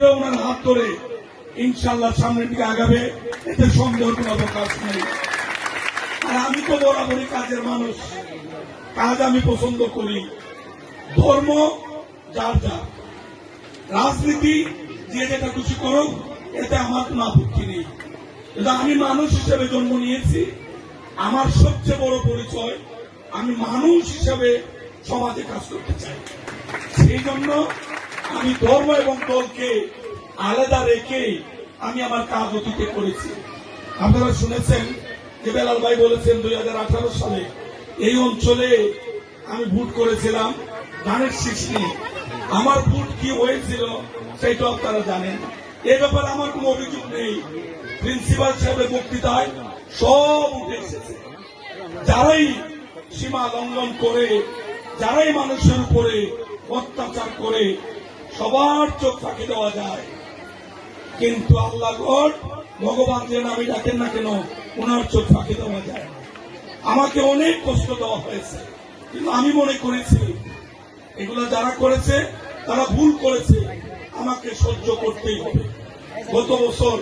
ওনার হাত ধরে ইনশাল্লাহ সামনের দিকে আগাবে, এতে সন্দেহ কোনো নেই। আর আমি তো বরাবরই কাজের মানুষ, কাজ আমি পছন্দ করি। ধর্ম যার যার, রাজনীতি যে যেটা খুশি করুক, এতে আমার কোনো আপত্তি নেই। কিন্তু আমি মানুষ হিসেবে জন্ম নিয়েছি, আমার সবচেয়ে বড় পরিচয়, আমি মানুষ হিসেবে সমাজে কাজ করতে চাই। সেই জন্য আমি ধর্ম এবং দলকে আলাদা রেখে আমি আমার কাজ অতীতে করেছি। আপনারা শুনেছেন যে বেলাল ভাই বলেছেন দুই সালে, এই অঞ্চলে আমি ভোট করেছিলাম ধানের শীষ নিয়ে। আমার ভোট কি হয়েছিল সেটা আপনারা জানেন। এ ব্যাপারে আমার কোনো অভিযোগ নেই। প্রিন্সিপাল সাহেবের বক্তৃতায় সব উঠে এসেছে। যারাই সীমা লঙ্ঘন করে, যারাই মানুষের উপরে অত্যাচার করে সবার চোখ ফাঁকি দেওয়া যায়। কিন্তু আল্লাহ ভগবান যে নামে ডাকেন না কেন ওনার চোখ ফাঁকি দেওয়া যায়। আমাকে অনেক কষ্ট দেওয়া হয়েছে। কিন্তু আমি মনে করেছি, এগুলো যারা করেছে, তারা ভুল করেছে। আমাকে সহ্য করতেই হবে। গত বছর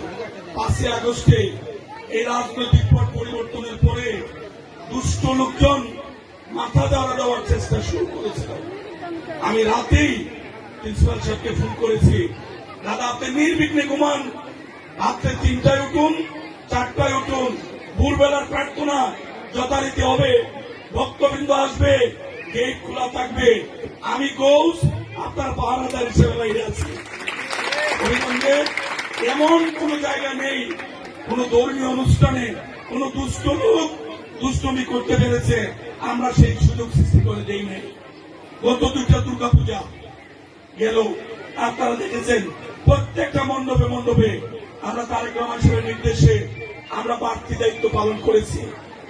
পাঁচই আগস্টে এই রাজনৈতিক পট পরিবর্তনের পরে দুষ্ট লোকজন মাথা দাঁড়া দেওয়ার চেষ্টা শুরু করেছিল। আমি রাতেই প্রিন্সিপাল সাহেবকে ফোন করেছি। দাদা, আপনি নির্বিঘ্নে ঘুমান। রাত্রে তিনটায় উঠুন, চারটায় উঠুন। ভোরবেলার প্রার্থনা যথারীতি হবে। ভক্তবৃন্দ আসবে গেট খোলা থাকবে। আমি গৌস, আপনার পাহারাদার হিসেবে বাইরে আছি। হরিগঞ্জে এমন কোন জায়গা নেই, কোন ধর্মীয় অনুষ্ঠানে কোন দুষ্ট লোক দুষ্টমি করতে পেরেছে। আমরা সেই সুযোগ সৃষ্টি করে দেই নাই। গত দুইটা দুর্গা পূজা গেল। আপনারা দেখেছেন, প্রত্যেকটা মণ্ডপে মণ্ডপে আমরা তারেক রহমান সাহেবের নির্দেশে আমরা বাড়তি দায়িত্ব পালন করেছি।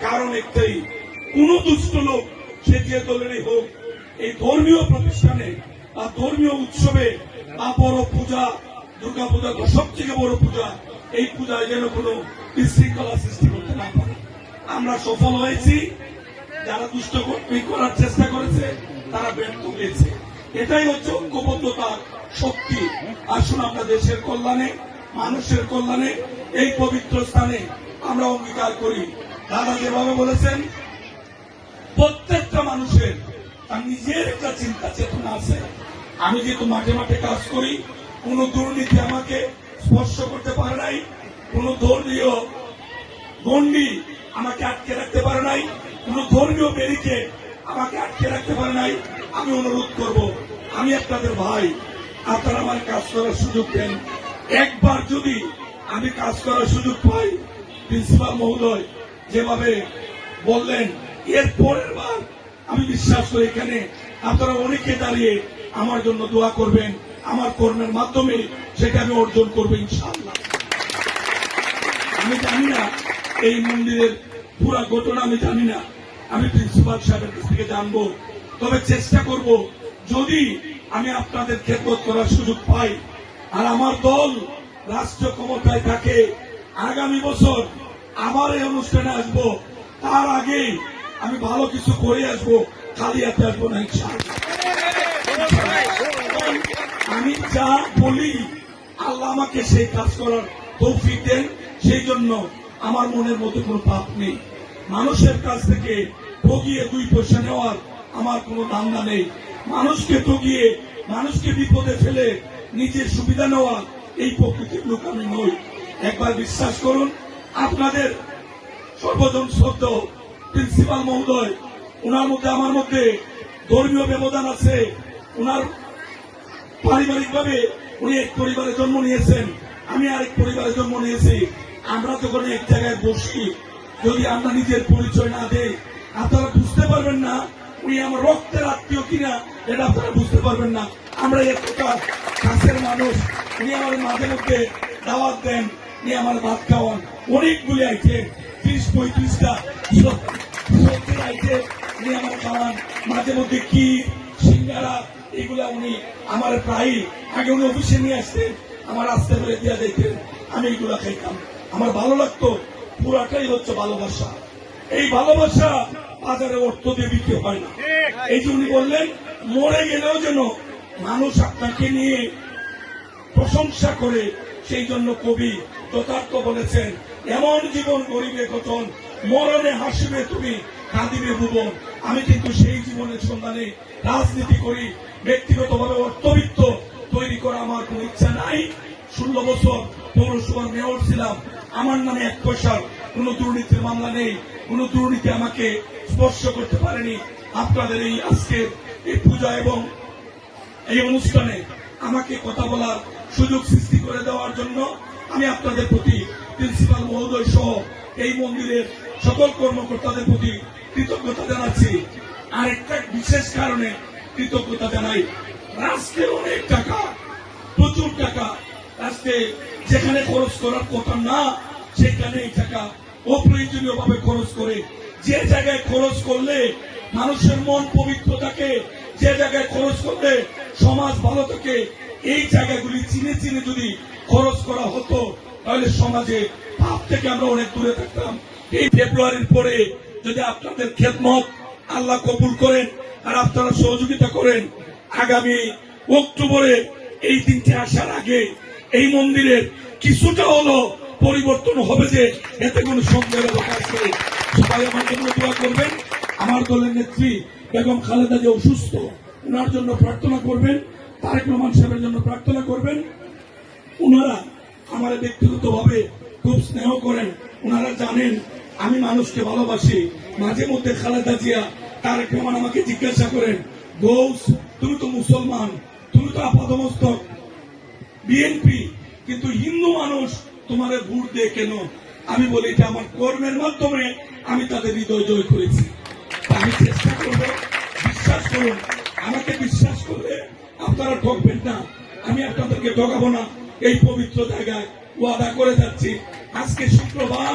কারণ একটাই, কোন দুষ্ট লোক, সে যে দলেরই হোক, এই ধর্মীয় প্রতিষ্ঠানে বা ধর্মীয় উৎসবে বা বড় পূজা, দুর্গা পূজা তো সবথেকে বড় পূজা, এই পূজায় যেন কোনো বিশৃঙ্খলা সৃষ্টি করতে না পারে। আমরা সফল হয়েছি। যারা দুষ্ট করার চেষ্টা করেছে, তারা ব্যর্থ হয়েছে। এটাই হচ্ছে ঐক্যবদ্ধতার শক্তি। আসুন আমরা দেশের কল্যাণে, মানুষের কল্যাণে এই পবিত্র স্থানে আমরা অঙ্গীকার করি। দাদা যেভাবে বলেছেন, প্রত্যেকটা মানুষের তার নিজের একটা চিন্তা চেতনা আছে। আমি যেহেতু মাঠে মাঠে কাজ করি, কোন দুর্নীতি আমাকে স্পর্শ করতে পারে নাই, কোন ধর্মীয় গন্ডি আমাকে আটকে রাখতে পারে নাই, কোন ধর্মীয় বেরিকে আমাকে আটকে রাখতে পারে নাই আমি অনুরোধ করব, আমি আপনাদের ভাই, আপনারা আমার কাজ করার সুযোগ দেন। একবার যদি আমি কাজ করার সুযোগ পাই, প্রিন্সিপাল মহোদয় যেভাবে বললেন, এর পরের বার আমি বিশ্বাস করি এখানে আপনারা অনেকে দাঁড়িয়ে আমার জন্য দোয়া করবেন, আমার কর্মের মাধ্যমে সেটা আমি অর্জন করব ইনশাআল্লাহ। আমি জানি না এই মন্দিরের পুরা ঘটনা, আমি জানি না। আমি প্রিন্সিপাল সাহেবের কাছ থেকে জানব। তবে চেষ্টা করব যদি আমি আপনাদের খেদমত করার সুযোগ পাই। আর আমার দল রাষ্ট্র ক্ষমতায় থাকে, আগামী বছর আবার এই অনুষ্ঠানে আসব। তার আগে আমি ভালো কিছু করে আসব, খালি হাতে আসব না আমি যা বলি, আল্লাহ আমাকে সেই কাজ করার তৌফিক দেন। সেই জন্য আমার মনের মধ্যে কোনো পাপ নেই। মানুষের কাছ থেকে ঠগিয়ে দুই পয়সা নেওয়ার আমার কোনো দাঙ্গা নেই। মানুষকে ঠগিয়ে মানুষকে বিপদে ফেলে নিজের সুবিধা নেওয়া এই প্রকৃতির লোক আমি নই। একবার বিশ্বাস করুন, আপনাদের সর্বজন শ্রদ্ধ প্রিন্সিপাল মহোদয়, ওনার মধ্যে আমার মধ্যে ধর্মীয় ব্যবধান আছে। ওনার পারিবারিক ভাবে উনি এক পরিবারে জন্ম নিয়েছেন, আমি আরেক পরিবারে জন্ম নিয়েছি। আমরা যখন এক জায়গায় বসি, যদি আমরা নিজের পরিচয় না দেই, আপনারা বুঝতে পারবেন না উনি আমার রক্তের আত্মীয় কিনা, এটা আপনারা বুঝতে পারবেন না। আমরা এতটা কাছের মানুষ, উনি আমার মাঝে মধ্যে দাওয়াত দেন, উনি আমার ভাত খাওয়ান। অনেকগুলি আইছে, ত্রিশ, পঁয়ত্রিশটা সত্যি আইছে, উনি আমার খাওয়ান। মাঝে মধ্যে কি সিঙ্গারা, এগুলা উনি আমার প্রায়, আগে উনি অফিসে নিয়ে আসতেন, আমার আসতে করে দিয়া দিতেন, আমি এগুলা খাইতাম। আমার ভালো লাগতো, পুরাটাই হচ্ছে ভালোবাসা। এই ভালোবাসা বাজারে অর্থ দিয়ে বিক্রি হয় না। এই যে উনি বললেন মরে গেলেও যেন মানুষ আপনাকে নিয়ে প্রশংসা করে সেই জন্য কবি যথার্থ বলেছেন এমন জীবন গরিবে গঠন মরণে হাসিবে তুমি কাঁদিবে ভুবন। আমি কিন্তু সেই জীবনের সন্ধানে রাজনীতি করি ব্যক্তিগতভাবে অর্থবিত্ত তৈরি করা আমার কোন ইচ্ছা নাই। ষোলো বছর পৌরসভার মেয়র ছিলাম আমার নামে এক পয়সার কোন দুর্নীতির মামলা নেই, কোন দুর্নীতি আমাকে স্পর্শ করতে পারেনি। আপনাদের এই আজকের এই পূজা এবং এই অনুষ্ঠানে আমাকে কথা বলার সুযোগ সৃষ্টি করে দেওয়ার জন্য আমি আপনাদের প্রতি প্রিন্সিপাল মহোদয় সহ এই মন্দিরের সকল কর্মকর্তাদের প্রতি কৃতজ্ঞতা জানাচ্ছি। আর একটা বিশেষ কারণে কৃতজ্ঞতা জানাই। রাষ্ট্রের অনেক টাকা, প্রচুর টাকা রাষ্ট্রে যেখানে খরচ করার কথা না, সেখানে এই টাকা অপ্রয়োজনীয় ভাবে খরচ করে। যে জায়গায় খরচ করলে মানুষের মন পবিত্র থাকে, যে জায়গায় খরচ করলে সমাজ ভালো থাকে, এই জায়গাগুলি চিনে চিনে যদি খরচ করা হতো, তাহলে সমাজে পাপ থেকে আমরা অনেক দূরে থাকতাম। এই ফেব্রুয়ারির পরে যদি আপনাদের খেদমত আল্লাহ কবুল করেন আর আপনারা সহযোগিতা করেন, আগামী অক্টোবরে এই দিনটি আসার আগে এই মন্দিরের কিছুটা হলো পরিবর্তন হবে যে এতে কোনো সন্দেহের অবকাশ নেই। সবাই আমার জন্য দোয়া করবেন। আমার দলের নেত্রী বেগম খালেদা যে অসুস্থ ওনার জন্য প্রার্থনা করবেন। তারেক রহমান সাহেবের জন্য প্রার্থনা করবেন। ওনারা আমার ব্যক্তিগতভাবে খুব স্নেহ করেন। ওনারা জানেন আমি মানুষকে ভালোবাসি। মাঝে মধ্যে খালেদা জিয়া, তারেক রহমান আমাকে জিজ্ঞাসা করেন, গৌস তুমি তো মুসলমান তুমি তো আপাতমস্তক বিএনপি কিন্তু হিন্দু মানুষ তোমাদের ভোট দিয়ে কেন? আমি বলি, এটা আমার কর্মের মাধ্যমে আমি তাদের হৃদয় জয় করেছি। আমি চেষ্টা করব, বিশ্বাস করুন, আমাকে বিশ্বাস করলে আপনারা ঠকবেন না। আমি আপনাদেরকে ঠকাবো না। এই পবিত্র জায়গায় ওয়াদা করে যাচ্ছি। আজকে শুক্রবার,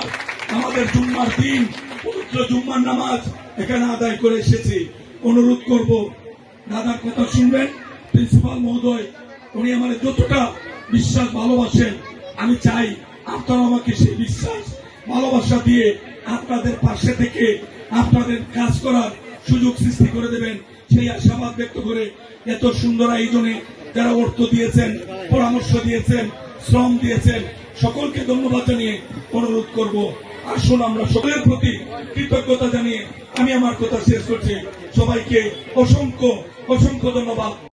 আমাদের জুম্মার দিন, পবিত্র জুম্মার নামাজ এখানে আদায় করে এসেছি। অনুরোধ করব, দাদার কথা শুনবেন, প্রিন্সিপাল মহোদয় উনি আমার যতটা বিশ্বাস, ভালোবাসেন, আমি চাই আপনারা আমাকে সেই বিশ্বাস, ভালোবাসা দিয়ে আপনাদের পাশে থেকে আপনাদের কাজ করার সুযোগ সৃষ্টি করে দেবেন। সেই আশাবাদ ব্যক্ত করে এত সুন্দর আয়োজনে যারা অর্থ দিয়েছেন, পরামর্শ দিয়েছেন, শ্রম দিয়েছেন, সকলকে ধন্যবাদ জানিয়ে অনুরোধ করব। আসুন আমরা সকলের প্রতি কৃতজ্ঞতা জানিয়ে আমি আমার কথা শেষ করছি। সবাইকে অসংখ্য অসংখ্য ধন্যবাদ।